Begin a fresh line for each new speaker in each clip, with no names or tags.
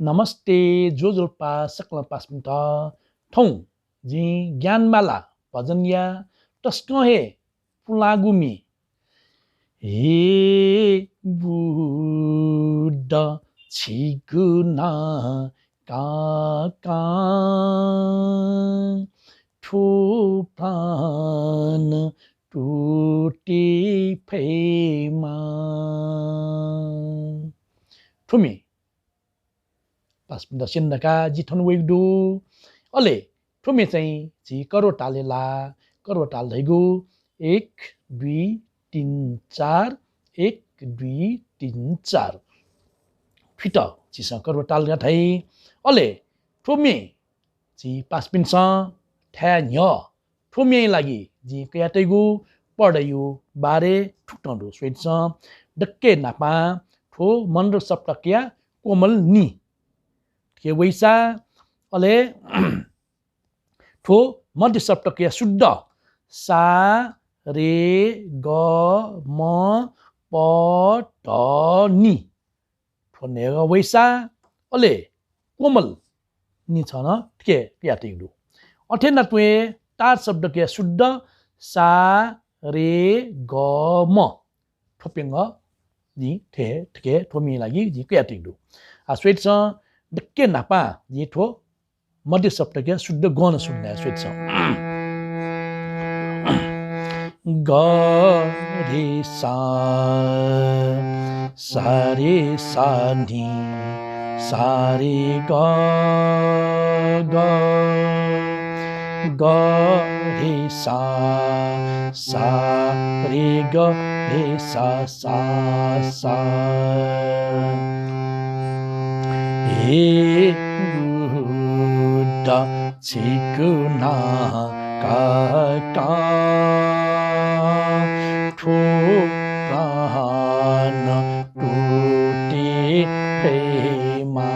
नमस्ते जो जोल्पा सक्ल पाँच मिनट ठौँ जी ज्ञानमाला भजनिया टस्कहे पुलागुमी हे बुढ छिगुना काका ठुप्रान टुटी फेमा। ठुमी। पास मिनट सिन्नका जिठन वेगडु अले ठुमी चाहिँ झि करो टालेला करो टाल एक दुई तिन चार एक दुई तिन चार फिट चिसँग करो टाल गाठाइ अले ठुमी झि पास पिन्स ठ्या न्य ठुमी लागि झि कयाटैगु पढयु बारे ठुक्टाउँदो स्वेट्स डक्के नापा ठो मन र सप्टकिया कोमल नि के वैसा अले ठो मध्य सप्तकिया शुद्ध सा रे ग म प ट नि। ठो नेग वैसा अले कोमल नि छ न के क्या टिङ्डु अठेना टुए तार शब्द के शुद्ध सा रे ग म। ठोपेङ्ग जी ठे ठके ठोमी लागि जी क्या टिङ्डु आ स्वेट छ डक्के नापा जी ठो मध्य शब्द के शुद्ध गन सुन्ने स्वेट छ। ग रे सा सा रे सा नि सा रे ग ग ग रे सा सा रे ग रे सा सा सा। হে গুরুদা শিকুনা কাটা ঠো প্রাণ টুটি প্রেমা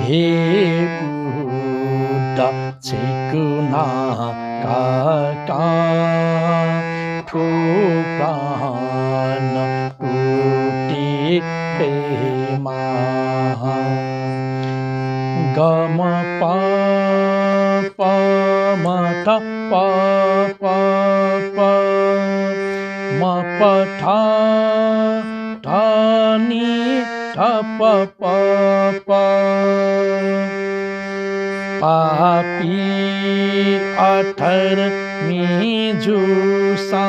হে গুরুদা শিকুনা কা পা পা পা, মা, পা, ঠা ঠা, নি, ঠা, পা পা পা। পাপি আঠর মিজুসা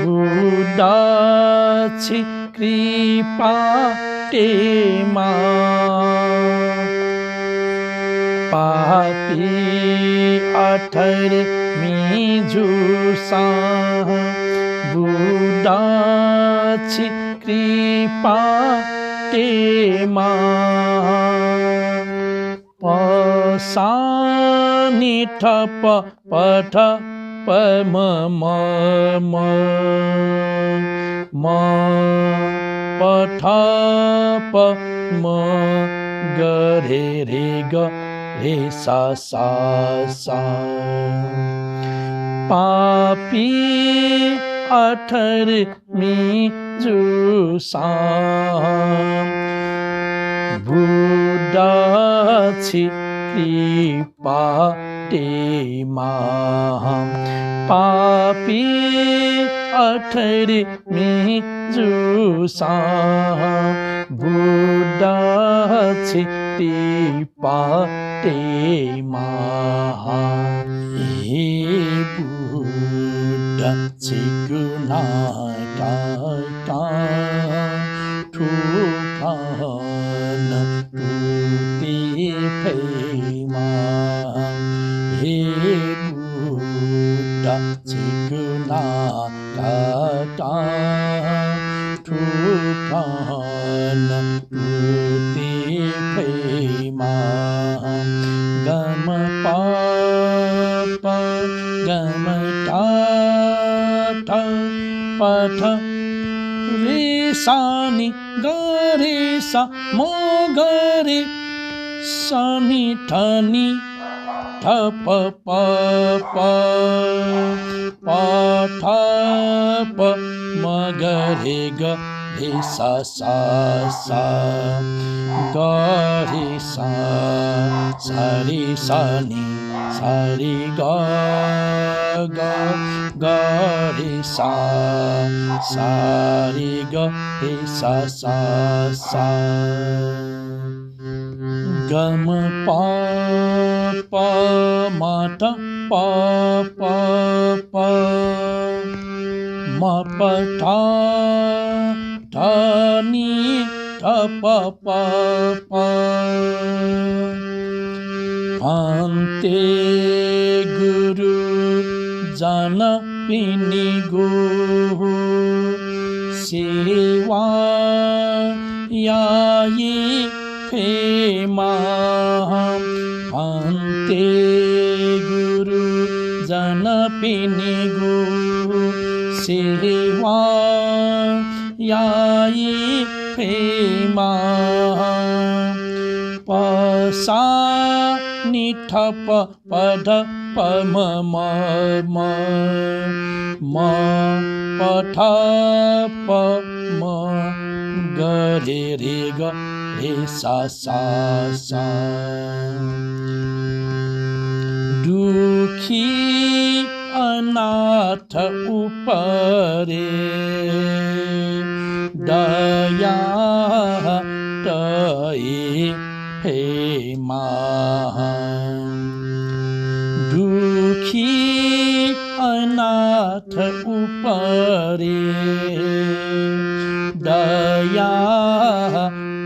বুডাছি কৃপা টেমা पापी अठर मिजुसा। बुडाछि कृपा टेमा पसानि ठप पठ प म पठ प म ग रे रे ग। रे सा सा सा। पापी अठर मी जुसा। बुडाछि कृपा टेमा पापी अठर मी जुसा। बुडाछि कृपा Bhante Maha E Buddha Chikuna सनि गरे सा स गरे सनि ठनि ठप प थप मगरे सा गरे सा सरि सनि sa ri ga ga ga sa sa ri ga ri sa sa sa ga pa pa ma ta pa pa pa ma pa ta ta ni ta pa pa pa अन्ते गुरु जन पिनि गो सेवा याई फेमा अन्ते गुरु जन पिनि go सेवा याई फेमा पसा निठ प प म म प म ग रे रे ग रे सा सा सा दुखी अनाथ उपरे उपरे दया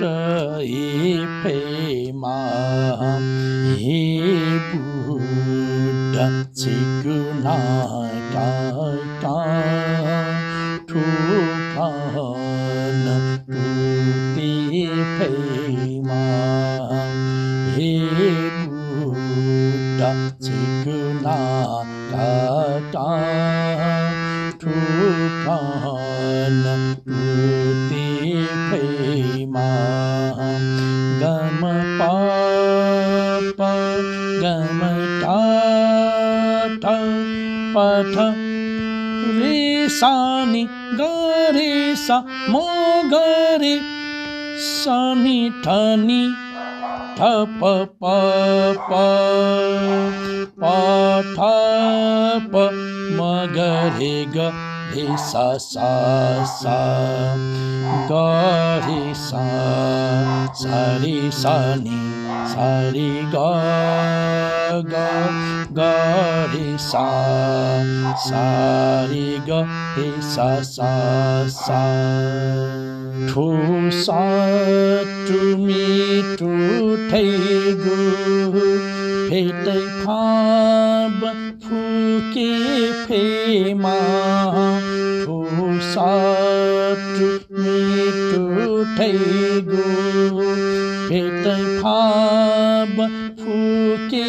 तई फेमा हे बुद्ध चिकुना का का ठुफान टुती फेमा हे बुद्ध चिकुना का ठान कृति प्रेमा। गम पाप गम टाट पठ रेसानी गरे सा मो गरे सानी ठनी ठप प पाठ प मगरे, ग रे सा सा सा। ग रे सा सा रे सा नि सा रे ग ग। ग रे सा सा रे ग रे सा सा सा। ठु सा टुमी टु ठै गु। फेटै फाब फुके फेमा। साथ में टूटो खाब फूके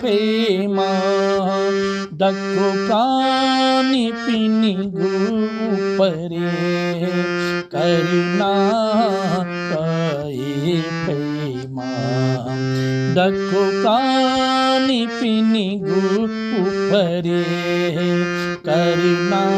फेमा दको प्राणी पिनी गुपरे करुणा कई फेमा दको प्राणी पिनी करुणा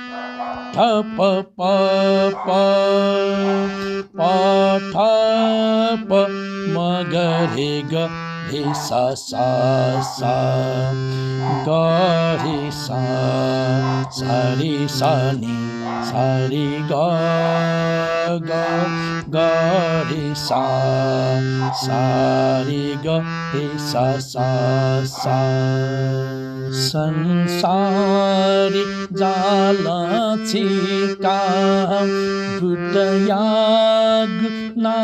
ठ प प प प ठ प म ग रे ग। रे सा सा सा ग रे सा सा रे सा नि सा रे ग ग ग रे सा सा रे ग रे सा सा सा संसारी जाल चिका बुटयाग ना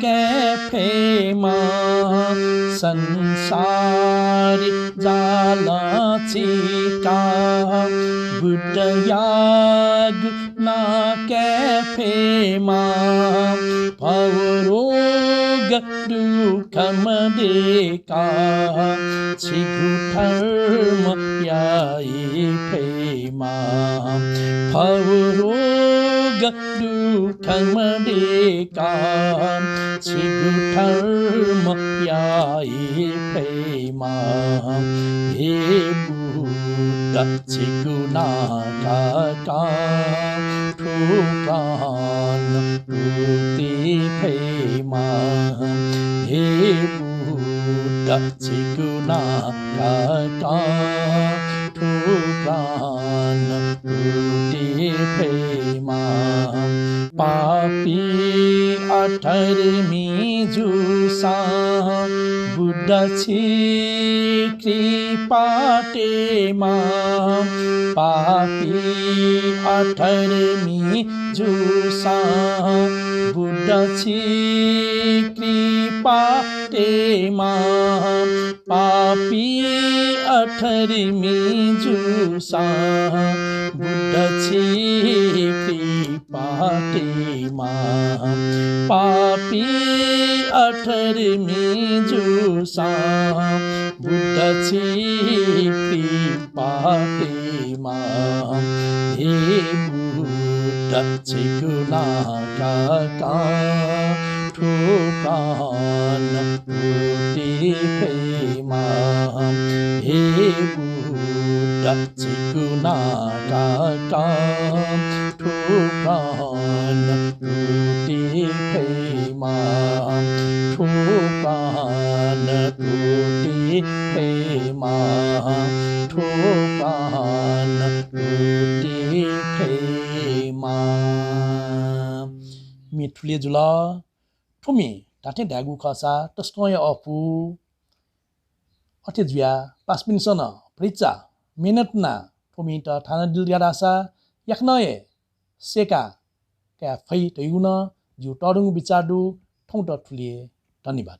क्याफेमा संसारि संसार जालकाग् न के पेमा भरोगम डेकामयामावरो 탕마리깐 지구탈마야이 페마 예부다 지구나가까 투가 पापी अठरमी जुसा बुद्ध छि कृपाटेमा पापी अठरमी जुसा बुद्ध छि कृपाटेमा पापी अठरमी जुसा बुद्ध कृपाटेमा पापी अठरमी जुसा बुद्ध छि कृपाटेमा हे बुद्ध छिगुनाका ठुप्रान रुति फेमा हे बुद्ध ठुलिएुल ठुमी ढाठे ढ्यागु खसा ट अफु अठे जुया पास पनि सन पृचा मेहनत न थाना डियसा याख्नए सेका क्या फै टैगुन जिउ टरुङ बिचारु ठुङ त ठुलिए धन्यवाद।